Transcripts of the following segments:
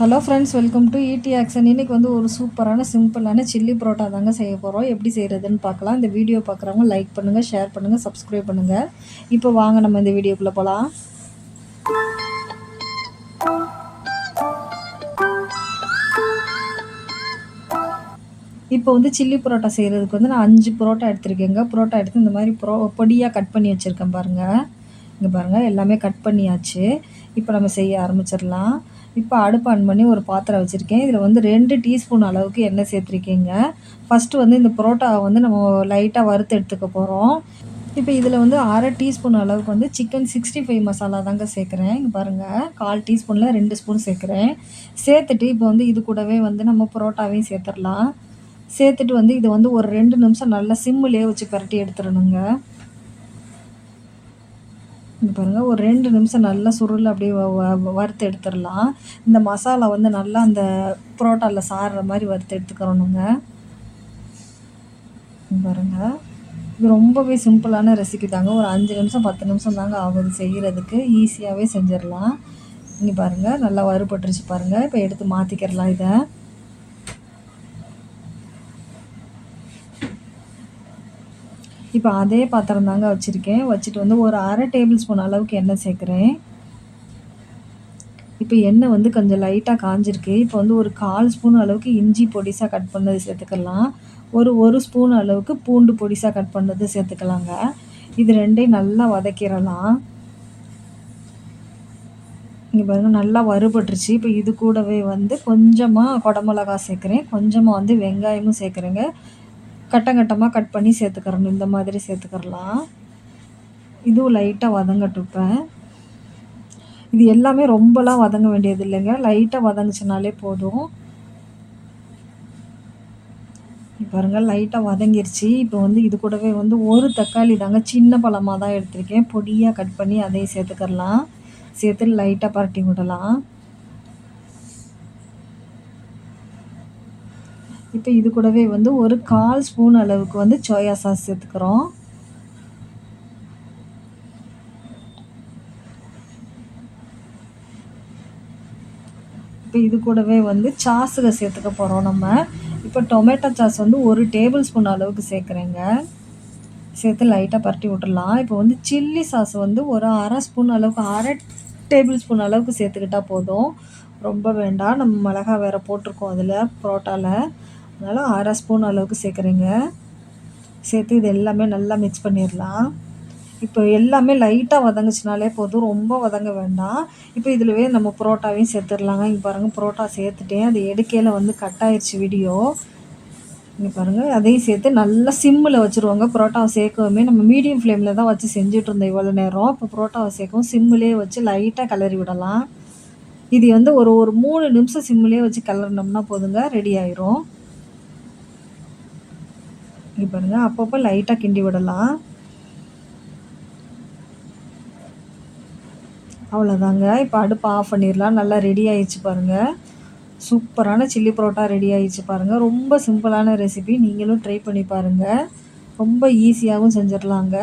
Hello friends welcome to ED action இன்றைக்கி வந்து ஒரு சூப்பரான சிம்பிளான சில்லி பரோட்டா தாங்க செய்ய போகிறோம் எப்படி செய்கிறதுன்னு பார்க்கலாம். இந்த வீடியோ பார்க்குறவங்க லைக் பண்ணுங்கள் ஷேர் பண்ணுங்கள் சப்ஸ்கிரைப் பண்ணுங்கள் இப்போ வாங்க நம்ம இந்த வீடியோக்குள்ளே போகலாம் இப்போ வந்து சில்லி பரோட்டா செய்கிறதுக்கு வந்து நான் அஞ்சு பரோட்டா எடுத்திருக்கேங்க. பரோட்டா எடுத்து இந்த மாதிரி ப்ரோ பொடியாக கட் பண்ணி வச்சுருக்கேன் பாருங்கள் இங்கே பாருங்கள் எல்லாமே கட் பண்ணியாச்சு. இப்போ நம்ம செய்ய ஆரம்பிச்சிடலாம். இப்போ அடுப்பு ஆன் பண்ணி ஒரு பாத்திரம் வச்சுருக்கேன். இதில் வந்து ரெண்டு டீஸ்பூன் அளவுக்கு எண்ணெய் சேர்த்துருக்கீங்க. ஃபஸ்ட்டு வந்து இந்த புரோட்டாவை வந்து நம்ம லைட்டாக வறுத்து எடுத்துக்க போகிறோம் இப்போ இதில் வந்து அரை டீஸ்பூன் அளவுக்கு வந்து சிக்கன் சிக்ஸ்டி ஃபைவ் மசாலா தாங்க சேர்க்குறேன். இங்கே பாருங்கள் கால் டீஸ்பூனில் ரெண்டு ஸ்பூன் சேர்க்குறேன். சேர்த்துட்டு இப்போ வந்து இது கூடவே வந்து நம்ம புரோட்டாவையும் சேர்த்துடலாம். சேர்த்துட்டு வந்து இதை வந்து ஒரு ரெண்டு நிமிஷம் நல்லா சிம்மிலே வச்சு பரட்டி எடுத்துடணுங்க. இங்கே பாருங்கள் ஒரு ரெண்டு நிமிஷம் நல்லா சுருள் அப்படியே வறுத்து எடுத்துடலாம். இந்த மசாலா வந்து நல்லா அந்த புரோட்டாவில் சாறுற மாதிரி வறுத்து எடுத்துக்கிறோனுங்க பாருங்கள் இது ரொம்பவே சிம்பிளான ரெசிபி தாங்க. ஒரு அஞ்சு நிமிஷம் பத்து நிமிஷம் தாங்க ஆகுது செய்கிறதுக்கு ஈஸியாகவே செஞ்சிடலாம். இங்கே பாருங்கள் நல்லா வறுபட்டுருச்சு பாருங்கள் இப்போ எடுத்து மாற்றிக்கிறலாம் இதை. இப்போ அதே பாத்திரம் தாங்க வச்சுருக்கேன். வச்சுட்டு வந்து ஒரு அரை டேபிள் ஸ்பூன் அளவுக்கு எண்ணெய் சேர்க்குறேன். இப்போ எண்ணெய் வந்து கொஞ்சம் லைட்டாக காஞ்சிருக்கு. இப்போ வந்து ஒரு கால் ஸ்பூன் அளவுக்கு இஞ்சி பொடிசாக கட் பண்ணது சேர்த்துக்கலாம். ஒரு ஒரு ஸ்பூன் அளவுக்கு பூண்டு பொடிசாக கட் பண்ணது சேர்த்துக்கலாங்க. இது ரெண்டையும் நல்லா வதக்கிடலாம். இங்கே பாருங்கள் நல்லா வறுபட்டுருச்சு. இப்போ இது கூடவே வந்து கொஞ்சமாக குடமிளகா சேர்க்குறேன். கொஞ்சமாக வந்து வெங்காயமும் சேர்க்குறேங்க. கட்டம் கட்டமாக கட் பண்ணி சேர்த்துக்கிறணும். இந்த மாதிரி சேர்த்துக்கிறலாம். இதுவும் லைட்டாக வதங்கட்டுப்பேன். இது எல்லாமே ரொம்பலாம் வதங்க வேண்டியது இல்லைங்க. லைட்டாக வதங்குச்சுனாலே போதும். பாருங்கள் லைட்டாக வதங்கிருச்சு. இப்போ வந்து இது கூடவே வந்து ஒரு தக்காளி தாங்க சின்ன பழமாக தான் எடுத்திருக்கேன். பொடியாக கட் பண்ணி அதையும் சேர்த்துக்கிறலாம். சேர்த்து லைட்டாக பரட்டி விடலாம். இப்போ இது கூடவே வந்து ஒரு கால் ஸ்பூன் அளவுக்கு வந்து சோயா சாஸ் சேர்த்துக்கிறோம். இப்போ இது கூடவே வந்து சாஸுக சேர்த்துக்க போகிறோம் நம்ம. இப்போ டொமேட்டோ சாஸ் வந்து ஒரு டேபிள் ஸ்பூன் அளவுக்கு சேர்க்குறேங்க. சேர்த்து லைட்டாக பரட்டி விட்டுடலாம். இப்போ வந்து சில்லி சாஸ் வந்து ஒரு அரை ஸ்பூன் அளவுக்கு அரை டேபிள் ஸ்பூன் அளவுக்கு சேர்த்துக்கிட்டால் போதும். ரொம்ப வேண்டாம். நம்ம மிளகா வேறு போட்டிருக்கோம் அதில் புரோட்டாவில் அதனால் அரை ஸ்பூன் அளவுக்கு சேர்க்குறேங்க. சேர்த்து இது எல்லாமே நல்லா மிக்ஸ் பண்ணிடலாம். இப்போ எல்லாமே லைட்டாக வதங்குச்சுனாலே போதும். ரொம்ப வதங்க வேண்டாம். இப்போ இதில்வே நம்ம புரோட்டாவையும் சேர்த்துடலாங்க. இங்கே பாருங்கள் புரோட்டா சேர்த்துட்டேன். அது எடுக்கையில் வந்து கட் ஆயிடுச்சு வீடியோ இங்கே பாருங்கள் அதையும் சேர்த்து நல்லா சிம்மில் வச்சுருவாங்க. புரோட்டாவை சேர்க்கவுமே நம்ம மீடியம் ஃப்ளேமில் தான் வச்சு செஞ்சுட்டு இருந்தோம் இவ்வளோ நேரம். இப்போ புரோட்டாவை சேர்க்கவும் சிம்மிலே வச்சு லைட்டாக கிளறி விடலாம். இது வந்து ஒரு ஒரு மூணு நிமிஷம் சிம்மிலே வச்சு கிளறினோம்னா போதுங்க. ரெடி ஆயிரும். இது பாருங்கள் அப்பப்போ லைட்டாக கிண்டி விடலாம். அவ்வளோதாங்க இப்போ அடுப்பு ஆஃப் பண்ணிடலாம் நல்லா ரெடி ஆயிடுச்சு பாருங்கள் சூப்பரான சில்லி பரோட்டா ரெடி ஆயிடுச்சு பாருங்கள் ரொம்ப சிம்பிளான ரெசிபி நீங்களும் ட்ரை பண்ணி பாருங்கள் ரொம்ப ஈஸியாகவும் செஞ்சிடலாங்க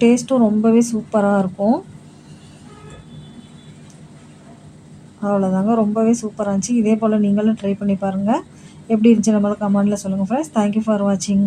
டேஸ்ட்டும் ரொம்பவே சூப்பராக இருக்கும். அவ்வளோதாங்க ரொம்பவே சூப்பராக இருந்துச்சு. இதே போல் நீங்களும் ட்ரை பண்ணி பாருங்கள் எப்படி இருந்துச்சு நம்மளுக்கு கமெண்டில் சொல்லுங்கள் ஃப்ரெண்ட்ஸ் தேங்க்யூ ஃபார் வாட்சிங்